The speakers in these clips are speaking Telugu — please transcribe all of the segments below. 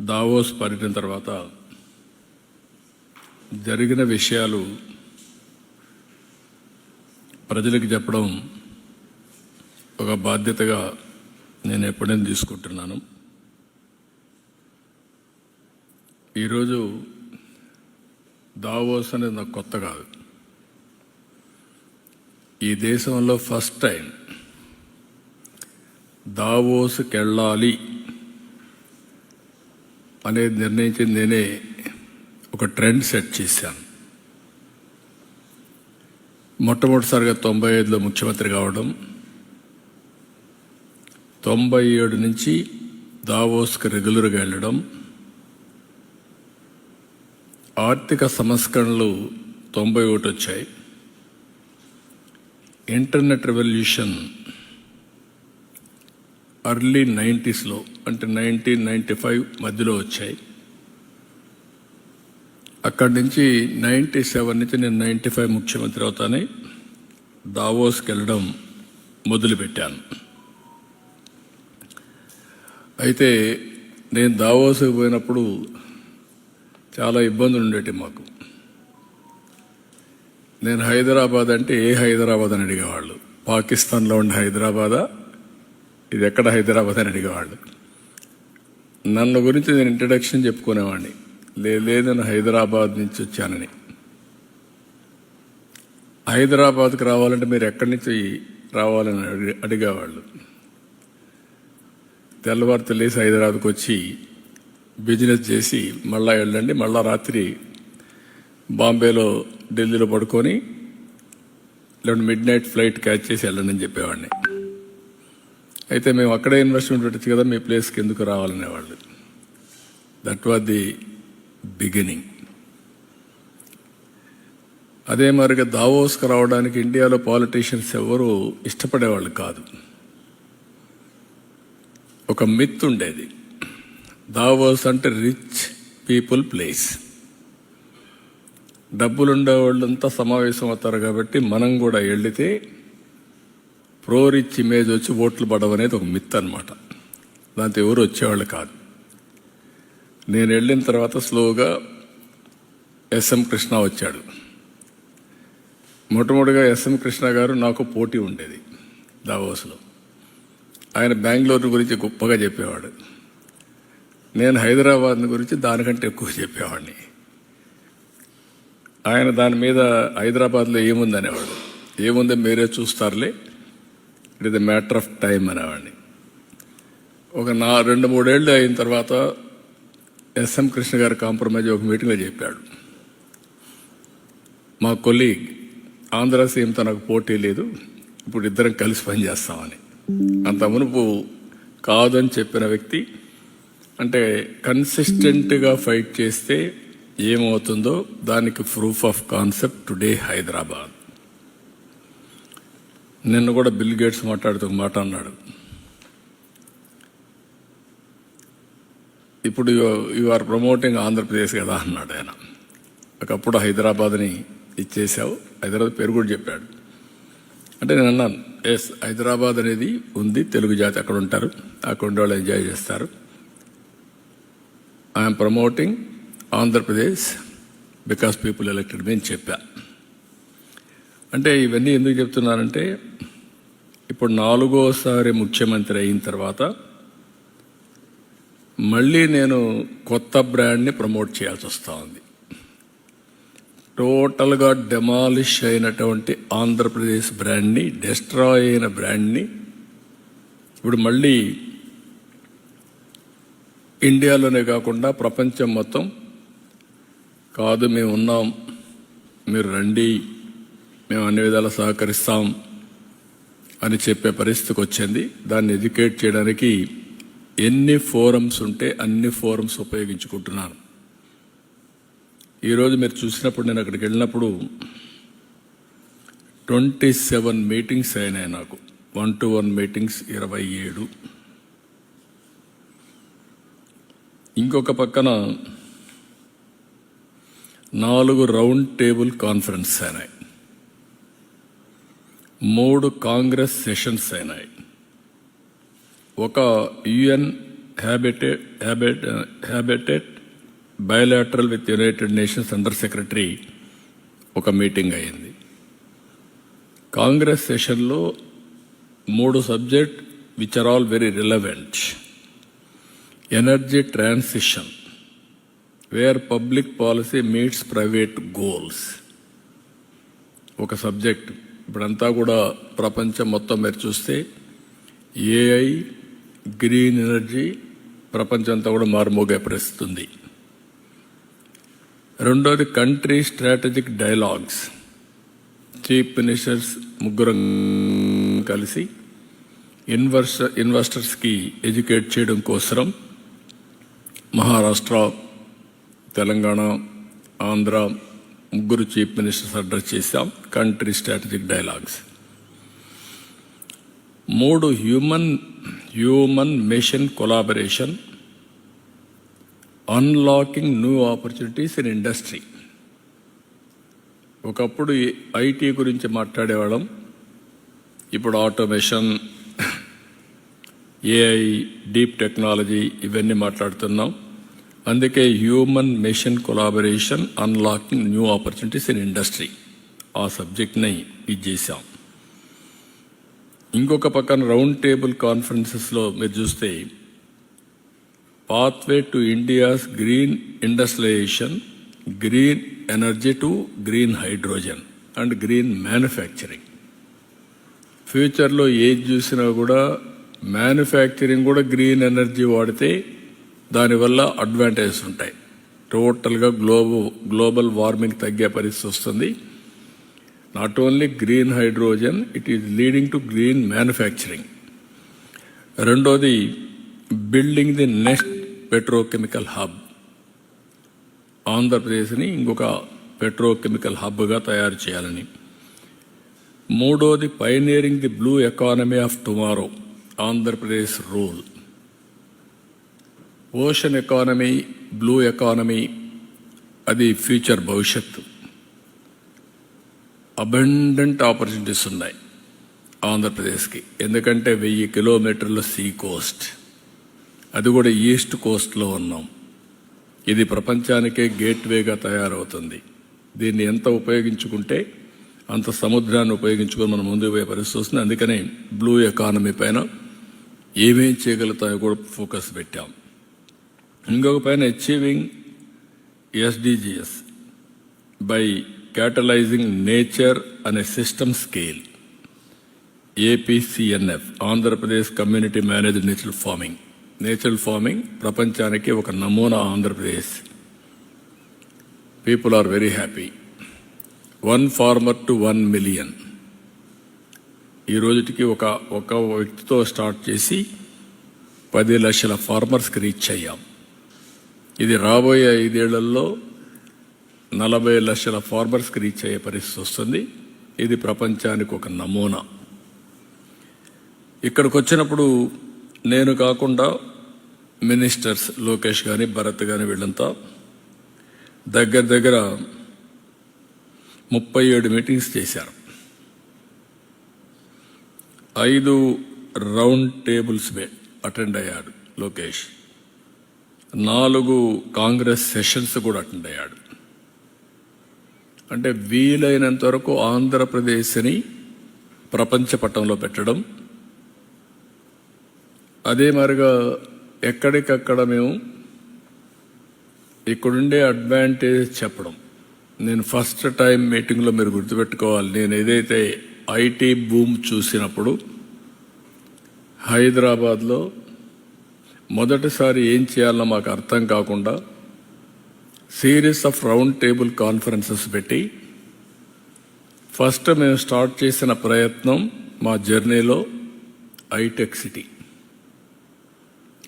దావోస్ పర్యటన తర్వాత జరిగిన విషయాలు ప్రజలకు చెప్పడం ఒక బాధ్యతగా నేను ఎప్పుడైనా తీసుకుంటున్నాను. ఈరోజు దావోస్ అనేది నాకు కొత్త కాదు. ఈ దేశంలో ఫస్ట్ టైం దావోస్కి వెళ్ళాలి అనేది నిర్ణయించింది నేనే ఒక ట్రెండ్ సెట్ చేశాను. మొట్టమొదటిసారిగా తొంభై ఐదులో ముఖ్యమంత్రి కావడం తొంభై ఏడు నుంచి దావోస్కి రెగ్యులర్గా వెళ్ళడం ఆర్థిక సంస్కరణలు తొంభై ఒకటి వచ్చాయి. ఇంటర్నెట్ రెవల్యూషన్ అర్లీ నైంటీస్లో అంటే నైన్టీన్ నైంటీ ఫైవ్ మధ్యలో వచ్చాయి. అక్కడి నుంచి నైంటీ సెవెన్ నుంచి నేను నైంటీ ఫైవ్ ముఖ్యమంత్రి అవుతానే దావోస్కి వెళ్ళడం మొదలుపెట్టాను. అయితే నేను దావోస్కి పోయినప్పుడు చాలా ఇబ్బందులు ఉండేవి మాకు. నేను హైదరాబాద్ అంటే ఏ హైదరాబాద్ అని అడిగేవాళ్ళు? పాకిస్తాన్లో ఉండే హైదరాబాదా? ఇది ఎక్కడ హైదరాబాద్ అని అడిగేవాళ్ళు. నన్ను గురించి నేను ఇంట్రడక్షన్ చెప్పుకునేవాడిని. లే- లేదు నేను హైదరాబాద్ నుంచి వచ్చానని. హైదరాబాద్కి రావాలంటే మీరు ఎక్కడి నుంచి రావాలని అడిగి అడిగేవాళ్ళు. తెల్లవారితో లేసి హైదరాబాద్కి వచ్చి బిజినెస్ చేసి మళ్ళా వెళ్ళండి మళ్ళా రాత్రి బాంబేలో ఢిల్లీలో పడుకొని లేదంటే మిడ్ నైట్ ఫ్లైట్ క్యాచ్ చేసి వెళ్ళండి అని చెప్పేవాడిని. అయితే మేము అక్కడే ఇన్వెస్ట్మెంట్ పెట్టచ్చు కదా మీ ప్లేస్కి ఎందుకు రావాలనేవాళ్ళు. దట్ వాజ్ ది బిగినింగ్ అదే మరిగా దావోస్కి రావడానికి ఇండియాలో పాలిటీషియన్స్ ఎవరు ఇష్టపడేవాళ్ళు కాదు. ఒక మిత్ ఉండేది. దావోస్ అంటే రిచ్ పీపుల్ ప్లేస్ డబ్బులుండే వాళ్ళంతా సమావేశం అవుతారు కాబట్టి మనం కూడా వెళితే ప్రో రిచ్ ఇమేజ్ వచ్చి ఓట్లు పడవనేది ఒక మిత్ అనమాట దాంతో ఎవరు వచ్చేవాళ్ళు కాదు. నేను వెళ్ళిన తర్వాత స్లోగా ఎస్ఎం కృష్ణ వచ్చాడు. మొట్టమొదటిగా ఎస్ఎం కృష్ణ గారు నాకు పోటీ ఉండేది దావోస్లో. ఆయన బెంగళూరు గురించి గొప్పగా చెప్పేవాడు. నేను హైదరాబాద్ గురించి దానికంటే ఎక్కువ చెప్పేవాడిని. ఆయన దాని మీద హైదరాబాద్లో ఏముంది అనేవాడు ఏముందో మీరే చూస్తారులే. It is the matter of time అనేవాడిని ఒక నా రెండు మూడేళ్ళు అయిన తర్వాత ఎస్ఎం కృష్ణ గారు కాంప్రమైజ్ ఒక మీటింగ్లో చెప్పాడు. మా కొలీగ్ ఆంధ్ర సీఎంతో నాకు పోటీ లేదు. ఇప్పుడు ఇద్దరం కలిసి పనిచేస్తామని అంత మునుపు కాదని చెప్పిన వ్యక్తి అంటే కన్సిస్టెంట్గా ఫైట్ చేస్తే ఏమవుతుందో దానికి proof of concept today Hyderabad నిన్న కూడా బిల్ గేట్స్ మాట్లాడుతూ ఒక మాట అన్నాడు. ఇప్పుడు యు ఆర్ ప్రమోటింగ్ ఆంధ్రప్రదేశ్ కదా అన్నాడు ఆయన. ఒకప్పుడు హైదరాబాద్ని ఇచ్చేసావు హైదరాబాద్ పేరు కూడా చెప్పాడు. అంటే నేను అన్నాను ఎస్ హైదరాబాద్ అనేది ఉంది తెలుగు జాతి అక్కడ ఉంటారు అక్కడ వాళ్ళు ఎంజాయ్ చేస్తారు. I'm promoting Andhra Pradesh because people elected me అని చెప్పా. అంటే ఇవన్నీ ఎందుకు చెప్తున్నానంటే ఇప్పుడు నాలుగోసారి ముఖ్యమంత్రి అయిన తర్వాత మళ్ళీ నేను కొత్త బ్రాండ్ని ప్రమోట్ చేయాల్సి వస్తూ ఉంది. టోటల్గా డెమాలిష్ అయినటువంటి ఆంధ్రప్రదేశ్ బ్రాండ్ని డెస్ట్రాయ్ అయిన బ్రాండ్ని ఇప్పుడు మళ్ళీ ఇండియాలోనే కాకుండా ప్రపంచం మొత్తం కాదు మేము ఉన్నాం మీరు రండి మేము అన్ని విధాలా సహకరిస్తాం అని చెప్పే పరిస్థితికి వచ్చింది. దాన్ని ఎడ్యుకేట్ చేయడానికి ఎన్ని ఫోరమ్స్ ఉంటే అన్ని ఫోరమ్స్ ఉపయోగించుకుంటున్నాను. ఈరోజు మీరు చూసినప్పుడు నేను అక్కడికి వెళ్ళినప్పుడు ట్వంటీ సెవెన్ మీటింగ్స్ అయినాయి నాకు. వన్ టు వన్ మీటింగ్స్ ఇరవై ఏడు. ఇంకొక పక్కన నాలుగు రౌండ్ టేబుల్ కాన్ఫరెన్స్ అయినాయి. మూడు కాంగ్రెస్ సెషన్స్ అయినాయి. ఒక UN habitat habit habitat bilateral with United Nations under secretary ఒక మీటింగ్ అయింది. కాంగ్రెస్ సెషన్లో మూడు subject which are all very relevant energy transition where public policy meets private goals ఒక సబ్జెక్ట్ ఇప్పుడంతా కూడా ప్రపంచం మొత్తం మీరు చూస్తే ఏఐ గ్రీన్ ఎనర్జీ ప్రపంచం అంతా కూడా మారుమోగే పరిస్థితి ఉంది రెండోది country strategic dialogues chief ministers ముగ్గురు కలిసి ఇన్వర్స్ ఇన్వెస్టర్స్కి ఎడ్యుకేట్ చేయడం కోసరం. మహారాష్ట్ర తెలంగాణ ఆంధ్ర ముగ్గురు చీఫ్ మినిస్టర్స్ అడ్రస్ చేశాం కంట్రీ స్ట్రాటజిక్ డైలాగ్స్. మూడు human human machine collaboration unlocking new opportunities in industry. ఒకప్పుడు ఐటీ గురించి మాట్లాడేవాళ్ళం. ఇప్పుడు ఆటోమేషన్ ఏఐ డీప్ టెక్నాలజీ ఇవన్నీ మాట్లాడుతున్నాం. అందుకే human machine collaboration unlocking new opportunities in industry. ఆ సబ్జెక్ట్ని ఇది చేశాం. ఇంకొక పక్కన రౌండ్ టేబుల్ కాన్ఫరెన్సెస్లో మీరు చూస్తే pathway to India's green industrialisation green energy to green hydrogen and green manufacturing. ఫ్యూచర్లో ఏది చూసినా కూడా మ్యానుఫ్యాక్చరింగ్ కూడా గ్రీన్ ఎనర్జీ వాడితే దానివల్ల అడ్వాంటేజెస్ ఉంటాయి. టోటల్గా గ్లోబల్ గ్లోబల్ వార్మింగ్ తగ్గే పరిస్థితి వస్తుంది. Not only green hydrogen it is leading to green manufacturing రెండోది building the next petrochemical hub ఆంధ్రప్రదేశ్ని ఇంకొక పెట్రోకెమికల్ హబ్గా తయారు చేయాలని. మూడోది pioneering the blue economy of tomorrow Andhra Pradesh rule ocean economy blue economy అది ఫ్యూచర్ భవిష్యత్తు. అబండెంట్ ఆపర్చునిటీస్ ఉన్నాయి ఆంధ్రప్రదేశ్కి. ఎందుకంటే వెయ్యి కిలోమీటర్ల సీ కోస్ట్ అది కూడా ఈస్ట్ కోస్ట్లో ఉన్నాం. ఇది ప్రపంచానికే గేట్వేగా తయారవుతుంది. దీన్ని ఎంత ఉపయోగించుకుంటే అంత సముద్రాన్ని ఉపయోగించుకొని మనం ముందుకు పోయే పరిస్థితి వస్తుంది. అందుకనే బ్లూ ఎకానమీ పైన ఏమేం చేయగలుగుతాయో కూడా ఫోకస్ పెట్టాం. ఇంకొక పైన achieving SDGs by catalysing nature అనే system scale APCNF Andhra Pradesh community managed natural farming natural farming ప్రపంచానికి ఒక నమూనా Andhra Pradesh people are very happy one farmer to one million ఈ రోజుటికి ఒక ఒక వ్యక్తితో స్టార్ట్ చేసి పది లక్షల ఫార్మర్స్కి రీచ్ అయ్యాం. ఇది రాబోయే ఐదేళ్ళలో నలభై లక్షల ఫార్మర్స్కి రీచ్ అయ్యే పరిస్థితి వస్తుంది. ఇది ప్రపంచానికి ఒక నమూనా. ఇక్కడికి వచ్చినప్పుడు నేను కాకుండా మినిస్టర్స్ లోకేష్ కానీ భరత్ కానీ వీళ్ళంతా దగ్గర దగ్గర ముప్పై ఏడు మీటింగ్స్ చేశారు. ఐదు రౌండ్ టేబుల్స్ అటెండ్ అయ్యాడు లోకేష్. నాలుగు కాంగ్రెస్ సెషన్స్ కూడా అటెండ్ అయ్యాడు. అంటే వీలైనంత వరకు ఆంధ్రప్రదేశ్ని ప్రపంచ పట్టంలో పెట్టడం. అదే మరిగా ఎక్కడికక్కడ మేము ఇక్కడుండే అడ్వాంటేజ్ చెప్పడం. నేను ఫస్ట్ టైం మీటింగ్లో మీరు గుర్తుపెట్టుకోవాలి. నేను ఏదైతే ఐటీ బూమ్ చూసినప్పుడు హైదరాబాద్లో మొదటిసారి ఏం చేయాలో మాకు అర్థం కాకుండా series of round table conferences పెట్టి ఫస్ట్ మేము స్టార్ట్ చేసిన ప్రయత్నం మా జర్నీలో ఐటెక్ సిటీ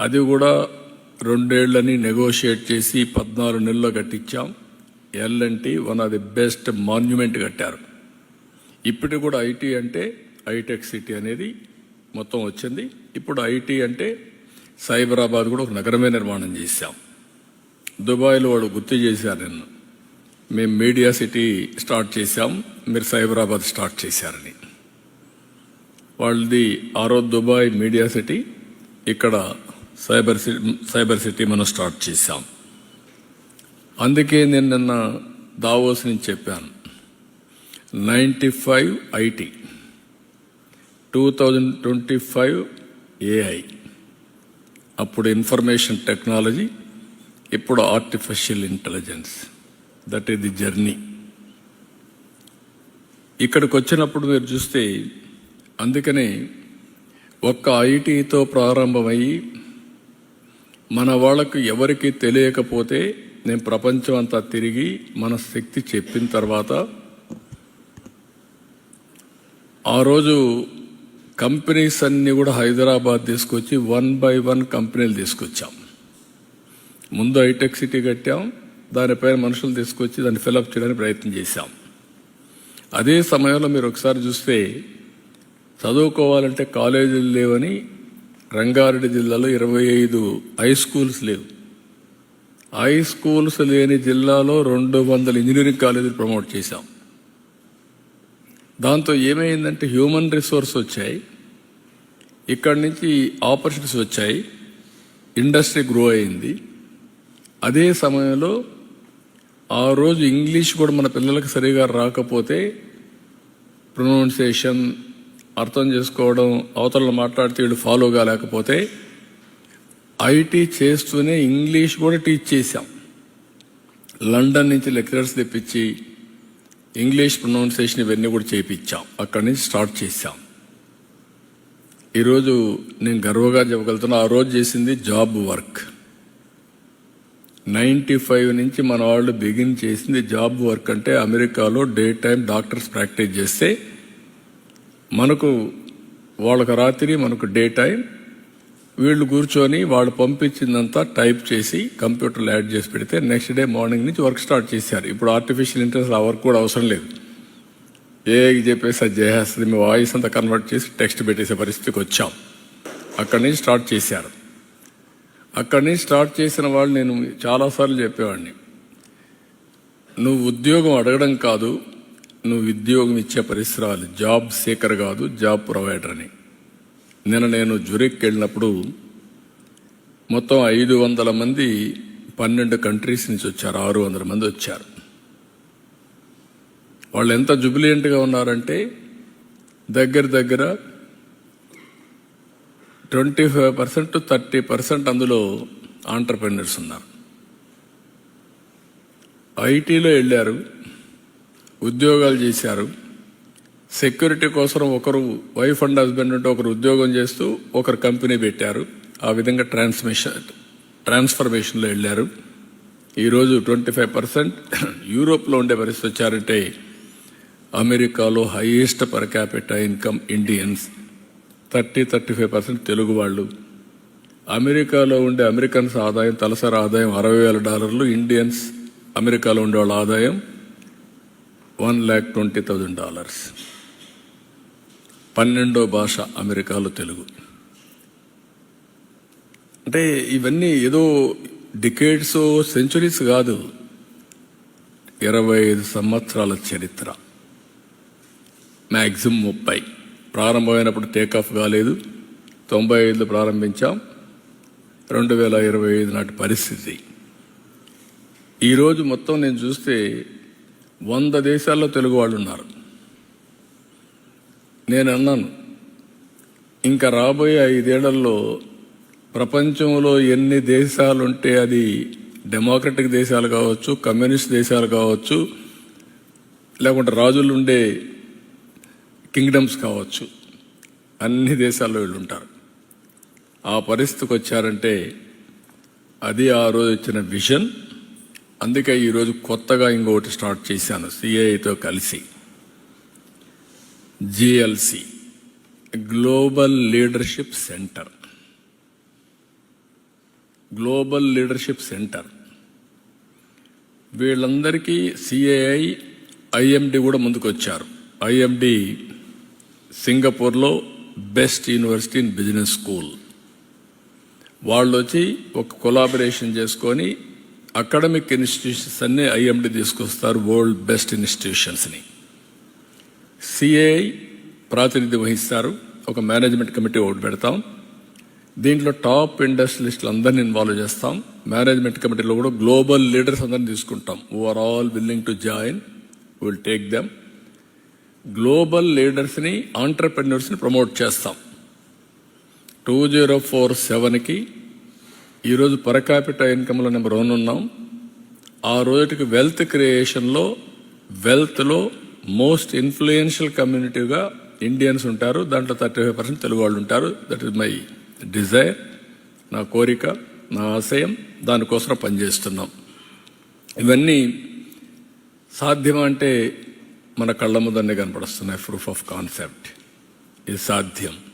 అది కూడా రెండేళ్ళని నెగోషియేట్ చేసి పద్నాలుగు నెలల్లో కట్టించాం. L and T one of the best monument కట్టారు. ఇప్పటికి కూడా ఐటీ అంటే ఐటెక్ సిటీ అనేది మొత్తం వచ్చింది. ఇప్పుడు ఐటీ అంటే సైబరాబాద్ కూడా ఒక నగరమే నిర్మాణం చేశాం. దుబాయ్లో వాడు గుర్తు చేశారు నిన్ను. మేము మీడియా సిటీ స్టార్ట్ చేశాం మీరు సైబరాబాద్ స్టార్ట్ చేశారని. వాళ్ళది ఆరో దుబాయ్ మీడియా సిటీ ఇక్కడ సైబర్ సి- సైబర్ సిటీ మనం స్టార్ట్ చేశాం. అందుకే నేను నిన్న దావోస్ నుంచి చెప్పాను. Ninety five IT two thousand twenty five AI. అప్పుడు ఇన్ఫర్మేషన్ టెక్నాలజీ ఇప్పుడు artificial intelligence that is the journey ఇక్కడికి వచ్చినప్పుడు మీరు చూస్తే అందుకనే ఒక్క ఐటీతో ప్రారంభమయ్యి మన వాళ్ళకు ఎవరికి తెలియకపోతే నేను ప్రపంచం అంతా తిరిగి మన శక్తి చెప్పిన తర్వాత ఆ రోజు కంపెనీస్ అన్ని కూడా హైదరాబాద్ తీసుకొచ్చి వన్ బై వన్ కంపెనీలు తీసుకొచ్చాం. ముందు హైటెక్ సిటీ కట్టాం దానిపైన మనుషులు తీసుకొచ్చి దాన్ని ఫిలప్ చేయడానికి ప్రయత్నం చేశాం. అదే సమయంలో మీరు ఒకసారి చూస్తే చదువుకోవాలంటే కాలేజీలు లేవని రంగారెడ్డి జిల్లాలో ఇరవై ఐదు హై స్కూల్స్ లేవు. హై స్కూల్స్ లేని జిల్లాలో రెండు వందల ఇంజనీరింగ్ కాలేజీలు ప్రమోట్ చేశాం. దాంతో ఏమైందంటే హ్యూమన్ రిసోర్స్ వచ్చాయి. ఇక్కడి నుంచి ఆపర్చునిటీస్ వచ్చాయి. ఇండస్ట్రీ గ్రో అయింది. అదే సమయంలో ఆ రోజు ఇంగ్లీష్ కూడా మన పిల్లలకు సరిగా రాకపోతే ప్రొనౌన్సియేషన్ అర్థం చేసుకోవడం అవతల మాట్లాడితే వీళ్ళు ఫాలో కాలేకపోతే ఐటీ చేస్తూనే ఇంగ్లీష్ కూడా టీచ్ చేశాం. లండన్ నుంచి లెక్చరర్స్ తెప్పించి ఇంగ్లీష్ ప్రొనౌన్సియేషన్ ఇవన్నీ కూడా చేయించాం అక్కడి నుంచి స్టార్ట్ చేశాం. ఈరోజు నేను గర్వంగా చెప్పగలుగుతున్నా ఆ రోజు చేసింది జాబ్ వర్క్ నైంటీ ఫైవ్ నుంచి మన వాళ్ళు బిగిన్ చేసింది జాబ్ వర్క్ అంటే అమెరికాలో డే టైం డాక్టర్స్ ప్రాక్టీస్ చేస్తే మనకు వాళ్ళకు రాత్రి మనకు డే టైం వీళ్ళు కూర్చొని వాళ్ళు పంపించిందంతా టైప్ చేసి కంప్యూటర్లో యాడ్ చేసి పెడితే నెక్స్ట్ డే మార్నింగ్ నుంచి వర్క్ స్టార్ట్ చేశారు. ఇప్పుడు ఆర్టిఫిషియల్ ఇంటెలిజెన్స్ ఆ వర్క్ కూడా అవసరం లేదు. ఏ చెప్పేసి అది చేసేస్తుంది. మీ వాయిస్ అంతా కన్వర్ట్ చేసి టెక్స్ట్ పెట్టేసే పరిస్థితికి వచ్చాం. అక్కడి నుంచి స్టార్ట్ చేశారు. అక్కడి నుంచి స్టార్ట్ చేసిన వాళ్ళు నేను చాలాసార్లు చెప్పేవాడిని. నువ్వు ఉద్యోగం అడగడం కాదు నువ్వు ఉద్యోగం ఇచ్చే పరిసరాలు జాబ్ సీకర్ కాదు జాబ్ ప్రొవైడర్ అని. నిన్న నేను జురిక్ వెళ్ళినప్పుడు మొత్తం ఐదు వందల మంది పన్నెండు కంట్రీస్ నుంచి వచ్చారు ఆరు వందల మంది వచ్చారు. వాళ్ళు ఎంత జుబిలియంట్గా ఉన్నారంటే దగ్గర దగ్గర twenty five percent thirty percent అందులో ఆంటర్ప్రెన్యూర్స్ ఉన్నారు. ఐటీలో వెళ్ళారు ఉద్యోగాలు చేశారు సెక్యూరిటీ కోసం ఒకరు వైఫ్ అండ్ హస్బెండ్ ఉంటే ఒకరు ఉద్యోగం చేస్తూ ఒకరు కంపెనీ పెట్టారు. ఆ విధంగా ట్రాన్స్మిషన్ ట్రాన్స్ఫర్మేషన్లో వెళ్ళారు. ఈరోజు ట్వంటీ ఫైవ్ పర్సెంట్ యూరోప్లో ఉండే పరిస్థితి వచ్చారంటే అమెరికాలో highest per capital income Indians thirty thirty five percent Telugu వాళ్ళు. అమెరికాలో ఉండే అమెరికన్స్ ఆదాయం తలసరి ఆదాయం అరవై వేల డాలర్లు. ఇండియన్స్ అమెరికాలో ఉండే వాళ్ళ ఆదాయం one lakh twenty thousand dollars. పన్నెండో భాష అమెరికాలో తెలుగు. అంటే ఇవన్నీ ఏదో డికేడ్స్ సెంచురీస్ కాదు. ఇరవై ఐదు సంవత్సరాల చరిత్ర. మ్యాక్సిమం ముప్పై. ప్రారంభమైనప్పుడు టేక్ ఆఫ్ కాలేదు. తొంభై ఐదులో ప్రారంభించాం. రెండు వేల ఇరవై ఐదు నాటి పరిస్థితి. ఈరోజు మొత్తం నేను చూస్తే వంద దేశాల్లో తెలుగు వాళ్ళు ఉన్నారు నేను అన్నాను ఇంకా రాబోయే ఐదేళ్ళలో ప్రపంచంలో ఎన్ని దేశాలుంటే అది డెమోక్రటిక్ దేశాలు కావచ్చు కమ్యూనిస్ట్ దేశాలు కావచ్చు లేకుంటే రాజులు ఉండే కింగ్డమ్స్ కావచ్చు అన్ని దేశాల్లో వీళ్ళు ఉంటారు ఆ పరిస్థితికి వచ్చారంటే అది ఆ రోజు వచ్చిన విజన్. అందుకే ఈరోజు కొత్తగా ఇంకొకటి స్టార్ట్ చేశాను సిఐతో కలిసి. GLC global leadership centre global leadership centre వీళ్ళందరికీ సిఏఐ ఐఎండి కూడా ముందుకొచ్చారు. ఐఎండి సింగపూర్లో best university in business school. వాళ్ళు వచ్చి ఒక కొలాబరేషన్ చేసుకొని అకాడమిక్ ఇన్స్టిట్యూషన్స్ అన్ని ఐఎండి తీసుకొస్తారు వరల్డ్ బెస్ట్ ఇన్స్టిట్యూషన్స్ని. సిఐ ప్రాతినిధ్యం వహిస్తారు. ఒక మేనేజ్మెంట్ కమిటీ ఒకటి పెడతాం. దీంట్లో టాప్ ఇండస్ట్రియలిస్టులు అందరినీ ఇన్వాల్వ్ చేస్తాం. మేనేజ్మెంట్ కమిటీలో కూడా గ్లోబల్ లీడర్స్ అందరిని తీసుకుంటాం. Are all willing to join will take them global లీడర్స్ని ఆంటర్ప్రెన్యూర్స్ని ప్రమోట్ చేస్తాం. టూ జీరో ఫోర్ సెవెన్కి ఈరోజు పరకాపిట ఇన్కమ్లో నెంబర్ వన్ ఉన్నాం. ఆ రోజుకి వెల్త్ క్రియేషన్లో వెల్త్లో మోస్ట్ ఇన్ఫ్లుయెన్షియల్ కమ్యూనిటీగా ఇండియన్స్ ఉంటారు. దాంట్లో థర్టీ ఫైవ్ పర్సెంట్ తెలుగు వాళ్ళు ఉంటారు. దట్ ఈస్ మై డిజైర్ నా కోరిక నా ఆశయం. దానికోసం పనిచేస్తున్నాం. ఇవన్నీ సాధ్యమా అంటే మన కళ్ళ ముందనే కనపడుస్తున్నాయి. ప్రూఫ్ ఆఫ్ కాన్సెప్ట్ ఇది సాధ్యం?